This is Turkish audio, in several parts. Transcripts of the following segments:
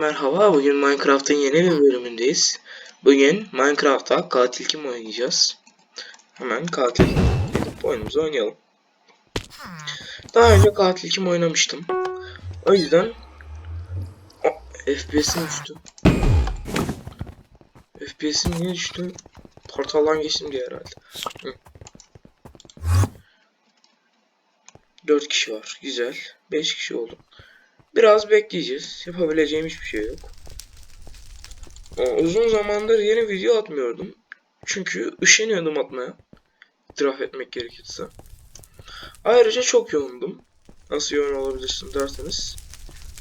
Merhaba, bugün Minecraft'ın yeni bir bölümündeyiz. Bugün Minecraft'ta katil kim oynayacağız? Hemen katil oyunumuzu oynayalım. Daha önce katil kim oynamıştım. O yüzden oh, FPS'im düştü. FPS'im niye düştü? Portaldan geçtim diye herhalde. Hı. 4 kişi var. Güzel. 5 kişi oldu. Biraz bekleyeceğiz. Yapabileceğim hiçbir şey yok. Ee, Uzun zamandır yeni video atmıyordum. Çünkü üşeniyordum atmaya. İtiraf etmek gerekirse. Ayrıca çok yoğundum. Nasıl yoğun olabilirsin derseniz.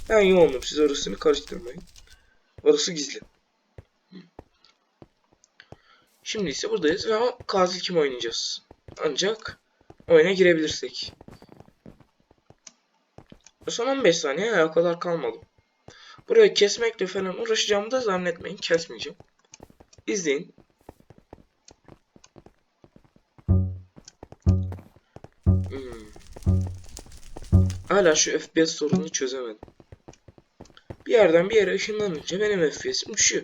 Ben yoğundum. Siz orasını karıştırmayın. Orası gizli. Şimdi ise buradayız ve katil kim oynayacağız? Ancak oyuna girebilirsek. Son 15 saniye ya, o kadar kalmadı. Burayı kesmekle falan uğraşacağımı da zannetmeyin. Kesmeyeceğim. İzleyin. Hmm. Hala şu FPS sorununu çözemedim. Bir yerden bir yere ışınlanınca benim FPS'im düşüyor.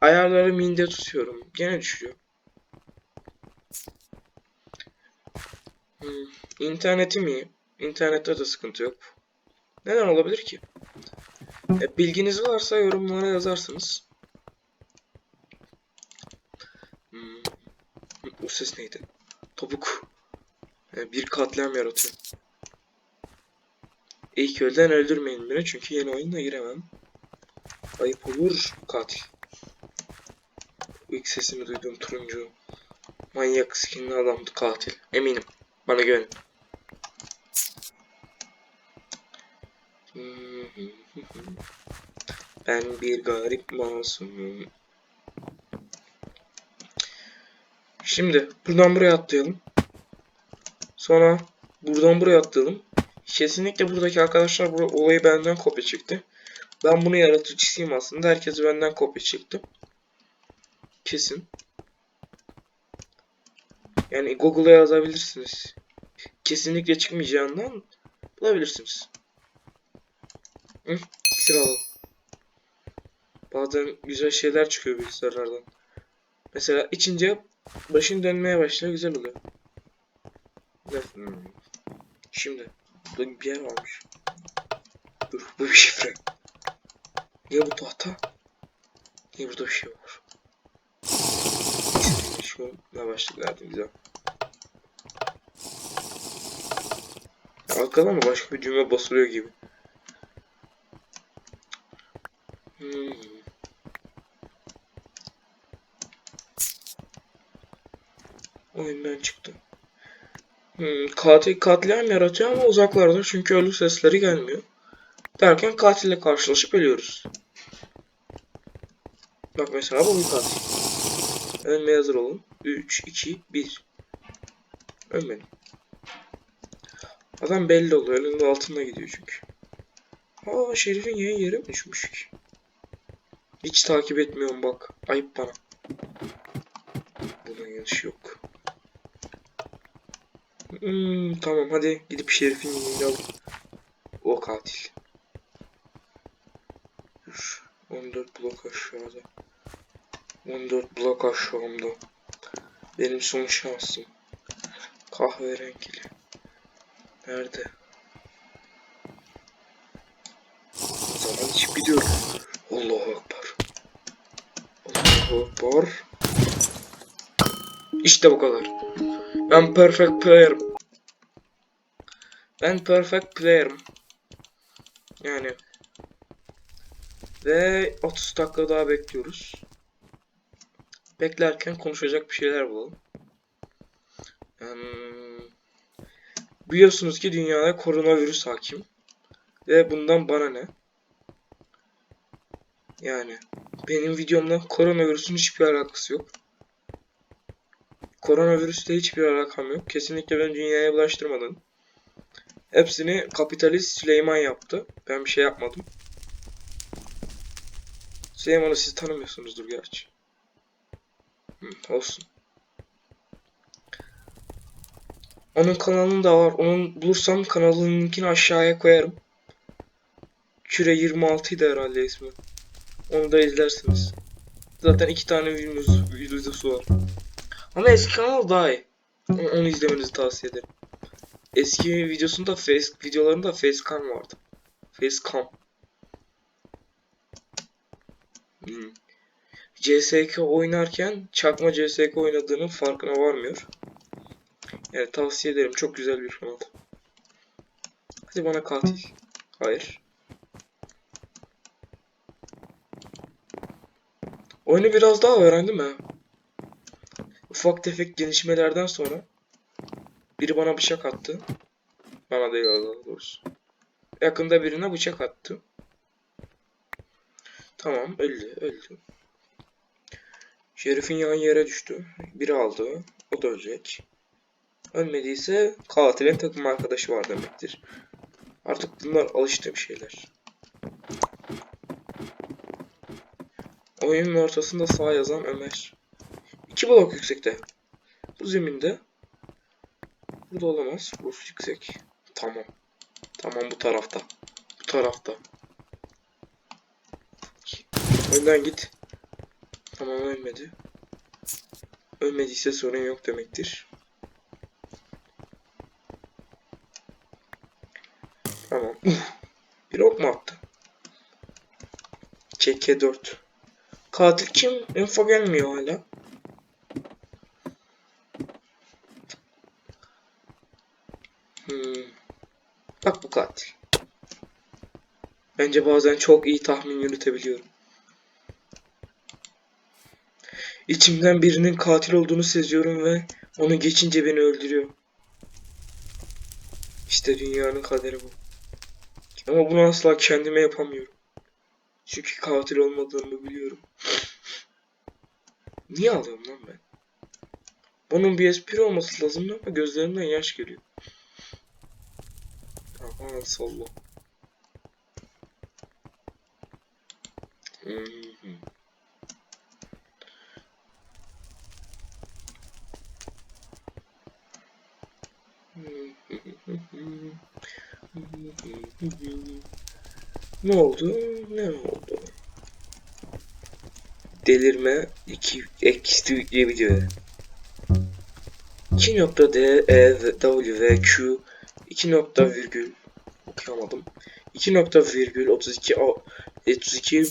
Ayarları minde tutuyorum. Gene düşüyor. Hmm. İnternetim iyi. İnternette de sıkıntı yok. Neden olabilir ki? E, bilginiz varsa yorumlara yazarsınız. Hmm. Bu ses neydi? Topuk. E, bir katliam yaratıyor. İlk ölden öldürmeyin beni çünkü yeni oyuna giremem. Ayıp olur katil. İlk sesimi duyduğum turuncu. Manyak skinli adamdı katil. Eminim. Bana güvenin. Ben bir garip masumum. Şimdi buradan buraya atlayalım. Sonra buradan buraya atlayalım. Kesinlikle buradaki arkadaşlar bu olayı benden kopya çekti. Ben bunu yaratıcısıyım aslında. Herkes benden kopya çekti. Kesin. Yani Google'a yazabilirsiniz. Kesinlikle çıkmayacağından bulabilirsiniz. Hı, alalım. Bazen güzel şeyler çıkıyor bilgisayarlardan. Mesela içince başın dönmeye başlıyor güzel oluyor. Şimdi burada bir yer varmış. Dur bu bir şifre. Niye bu tahta? Niye burada bir şey var? Şu başlık verdim güzel. Arkada mı başka bir düğme basılıyor gibi. Hmm. Oyundan çıktı. Hmm, katil katliam yaratıyor ama uzaklarda çünkü ölü sesleri gelmiyor. Derken katille karşılaşıp ölüyoruz. Bak mesela bu bir katil. Ölmeye hazır olun. 3, 2, 1. Ölmedim. Adam belli oluyor. Elinde altında gidiyor çünkü. Aa Şerif'in yayın yeri mi düşmüş ki? Hiç takip etmiyorum bak. Ayıp bana. Bunun yanlış yok. Hmm, tamam hadi gidip Şerif'in yerini al. O katil. Dur. 14 blok aşağıda. 14 blok aşağımda. Benim son şansım. Kahverengili. Nerede? O zaman hiç biliyorum. Allahu Ekber. Allahu Ekber. İşte bu kadar. Ben perfect player'ım. Ben perfect player'ım. Yani. Ve 30 dakika daha bekliyoruz. Beklerken konuşacak bir şeyler bulalım. Hmm. Biliyorsunuz ki dünyada koronavirüs hakim. Ve bundan bana ne? Yani benim videomla koronavirüsün hiçbir alakası yok. Koronavirüsle hiçbir alakam yok. Kesinlikle ben dünyaya bulaştırmadım. Hepsini kapitalist Süleyman yaptı. Ben bir şey yapmadım. Süleyman'ı siz tanımıyorsunuzdur gerçi. Hı, olsun. Onun kanalında var. Onun bulursam kanalının linkini aşağıya koyarım. Küre 26 idi herhalde ismi. Onu da izlersiniz. Zaten iki tane videosu, videosu var. Ama eski kanal daha iyi. Onu izlemenizi tavsiye ederim. Eski videosunda face videolarında facecam vardı. Facecam. Hmm. CSK oynarken çakma CSK oynadığının farkına varmıyor. Yani tavsiye ederim. Çok güzel bir kanal. Hadi bana katil. Hayır. Oyunu biraz daha öğrendim ha. Ufak tefek gelişmelerden sonra biri bana bıçak attı. Bana değil daha doğrusu. Yakında birine bıçak attı. Tamam öldü öldü. Şerif'in yan yere düştü. Biri aldı. O da ölecek. Ölmediyse katilin takım arkadaşı var demektir. Artık bunlar alıştığım şeyler. Oyunun ortasında sağ yazan Ömer. İki blok yüksekte. Bu zeminde. Burada olamaz. Burası yüksek. Tamam. Tamam bu tarafta. Bu tarafta. Önden git. Tamam ölmedi. Ölmediyse sorun yok demektir. Tamam. Bir ok mu attı? Çeke 4. Katil kim? Info gelmiyor hala. Hmm. Bak bu katil. Bence bazen çok iyi tahmin yürütebiliyorum. İçimden birinin katil olduğunu seziyorum ve onu geçince beni öldürüyor. İşte dünyanın kaderi bu. Ama bunu asla kendime yapamıyorum. Çünkü katil olmadığımı biliyorum. Niye alıyorum lan ben? Bunun bir espri olması lazım ama gözlerimden yaş geliyor. Aman salla. Hı hı. Ne oldu? Ne oldu? Delirme 2 eksi diye video. 2 nokta D, E, W, V, Q 2 nokta virgül okuyamadım. 2 nokta virgül 32 A, 32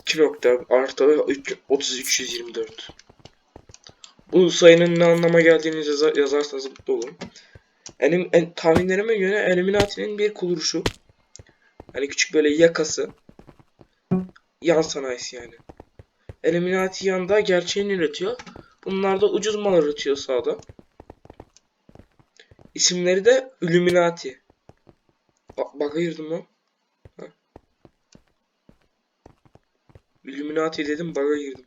2 nokta artı 3, 3324 Bu sayının ne anlama geldiğini yazar, yazarsanız mutlu olurum. Enim, en, tahminlerime göre Illuminati'nin bir kuruluşu. Hani küçük böyle yakası. Yan sanayisi yani. Illuminati yanında gerçeğini üretiyor. Bunlar da ucuz mal üretiyor sağda. İsimleri de Illuminati. Bak, bak ayırdım lan. Illuminati dedim bug'a girdim.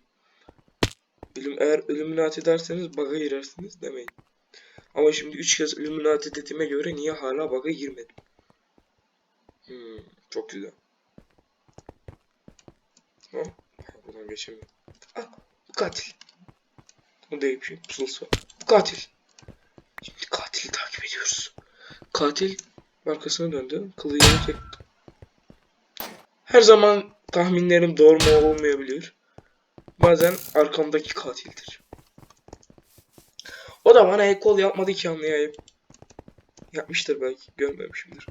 Illum eğer Illuminati derseniz bug'a girersiniz demeyin. Ama şimdi 3 kez Illuminati dediğime göre niye hala bug'a girmedim? Hmm, çok güzel. Tamam. Buradan geçemiyorum. Ah, bu katil. Bu değil bir şey. Var. Bu katil. Şimdi katili takip ediyoruz. Katil arkasına döndü. Kılıcını çekti. Her zaman tahminlerim doğru mu olmayabilir. Bazen arkamdaki katildir. O da bana el kol yapmadı ki anlayayım. Yapmıştır belki. Görmemişimdir.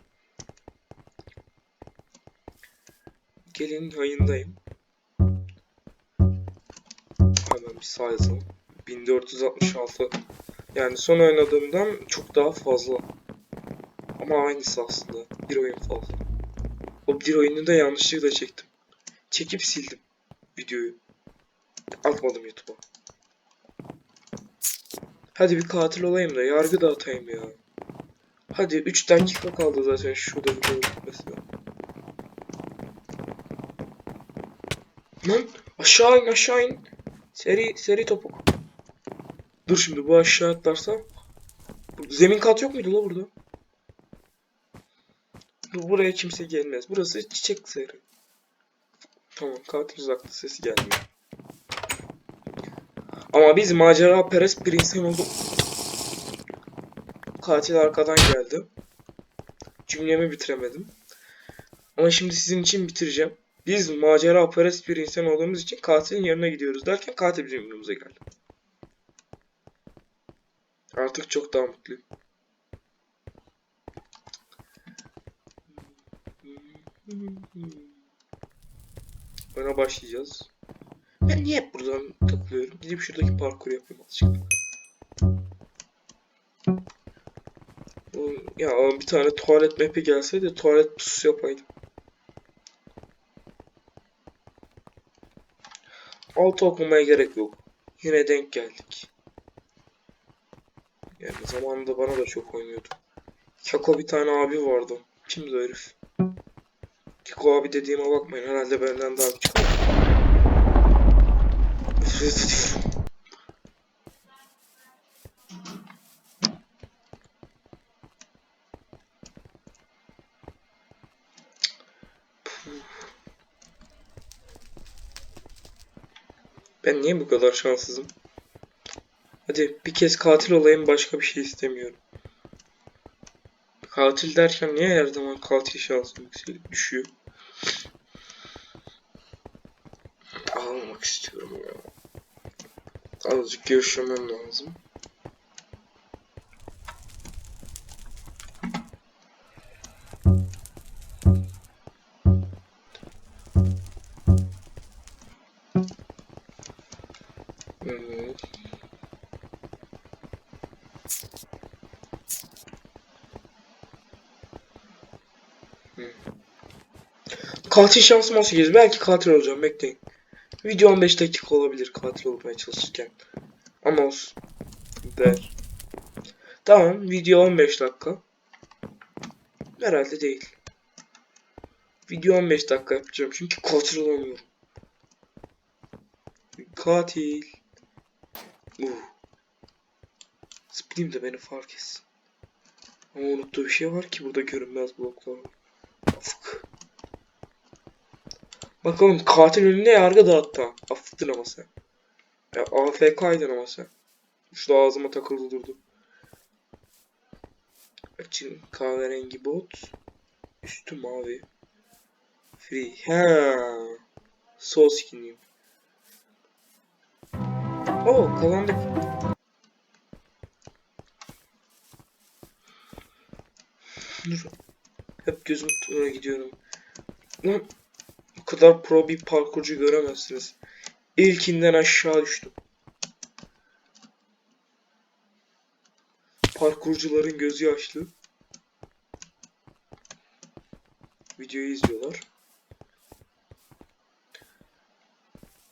Gelin hayındayım. Hemen bir sağ yazalım. 1466. Yani son oynadığımdan çok daha fazla. Ama aynısı aslında. Bir oyun fazla. O bir oyunu da yanlışlıkla çektim. Çekip sildim videoyu. Atmadım YouTube'a. Hadi bir katil olayım da yargı dağıtayım ya. Hadi 3 dakika kaldı zaten şurada video bitmesine. Lan aşağı in aşağı in. Seri seri topuk. Dur şimdi bu aşağı atlarsam. Zemin kat yok muydu la burada? Bu buraya kimse gelmez. Burası çiçek seri. Tamam katil uzakta sesi gelmiyor. Ama biz macera perest bir insan olduk. Katil arkadan geldi. Cümlemi bitiremedim. Ama şimdi sizin için bitireceğim. Biz macera perest bir insan olduğumuz için katilin yanına gidiyoruz derken katil bizim yanımıza geldi. Artık çok daha mutluyum. Öne başlayacağız. Ben niye hep buradan takılıyorum? Gidip şuradaki parkur yapayım azıcık. Ya bir tane tuvalet map'i gelseydi tuvalet pusu yapaydım. Altı okumaya gerek yok. Yine denk geldik. Yani zamanında bana da çok oynuyordu. Keko bir tane abi vardı. Kimdi o herif? Keko abi dediğime bakmayın. Herhalde benden daha küçük. Ben niye bu kadar şanssızım? Hadi bir kez katil olayım başka bir şey istemiyorum. Katil derken niye her zaman katil şansım düşüyor? Ağlamak istiyorum ya. Azıcık yaşamam lazım. Hmm. Katil şansım 18. Belki katil olacağım. Bekleyin. Video 15 dakika olabilir katil olmaya çalışırken. Ama olsun. Der. Tamam. Video 15 dakika. Herhalde değil. Video 15 dakika yapacağım. Çünkü katil olamıyorum. Katil. Uh. Zıplayayım da beni fark etsin. Ama unuttuğu bir şey var ki burada görünmez bloklar. Afık. Bakalım katil önüne yargı dağıttı. Affettin ama sen. Ya AFK'ydın ama sen. Şurada ağzıma takıldı durdu. Açın kahverengi bot. Üstü mavi. Free. Ha. Sol skinliyim. Oo kazandık. Dur. Hep gözüm oraya gidiyorum. Lan bu kadar pro bir parkurcu göremezsiniz. İlkinden aşağı düştüm. Parkurcuların gözü yaşlı. Videoyu izliyorlar.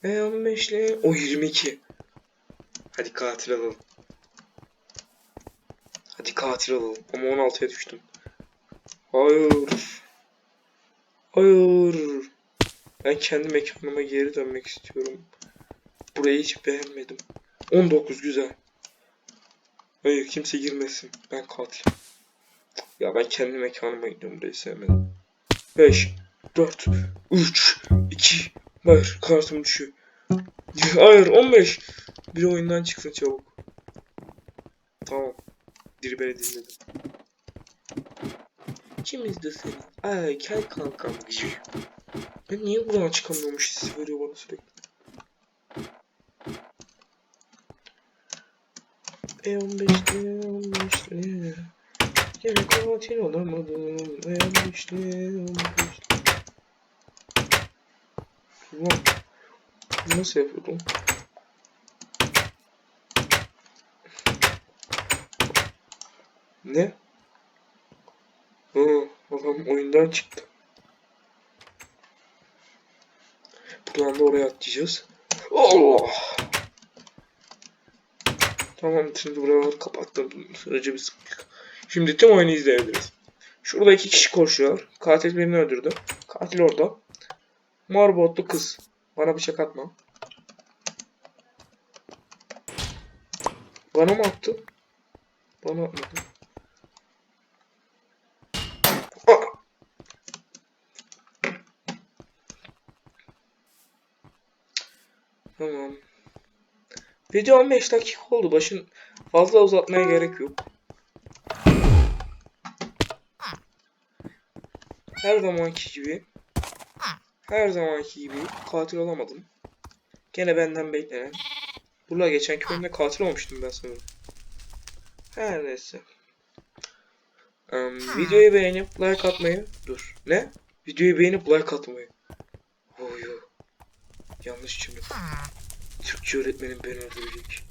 E 15 ile o 22. Hadi katil alalım. Hadi katil alalım. Ama 16'ya düştüm. Hayır. Hayır. Ben kendi mekanıma geri dönmek istiyorum. Burayı hiç beğenmedim. 19 güzel. Hayır kimse girmesin. Ben katil. Ya ben kendi mekanıma gidiyorum burayı sevmedim. 5 4 3 2 Hayır kartım düşüyor. Hayır 15 Bir oyundan çıksın çabuk. Tamam. Biri beni dinledi. Kim izledi seni? Ay kel kankam. Ben niye buradan çıkamıyormuş hissi veriyor bana sürekli. E 15'te 15'te Gene katil olamadım E 15'te 15'te Ulan Nasıl yapıyordum? Ne? Hı, adam oyundan çıktı. Buradan da oraya atlayacağız. Allah! Tamam şimdi buraları kapattım. Sürece bir. Şimdi tüm oyunu izleyebiliriz. Şurada iki kişi koşuyor. Katil birini öldürdü. Katil orada. Mor botlu kız. Bana bıçak atma. Bana mı attı? Bana atmadı. Tamam. Video 15 dakika oldu. Başın fazla uzatmaya gerek yok. Her zamanki gibi her zamanki gibi katil olamadım. Gene benden beklenen. Burada geçenki bölümde katil olmuştum ben sanırım. Her neyse. Em, videoyu beğenip like atmayı. Dur. Ne? Videoyu beğenip like atmayı. Yo. Yanlış cümle. Türkçe öğretmenim beni öldürecek.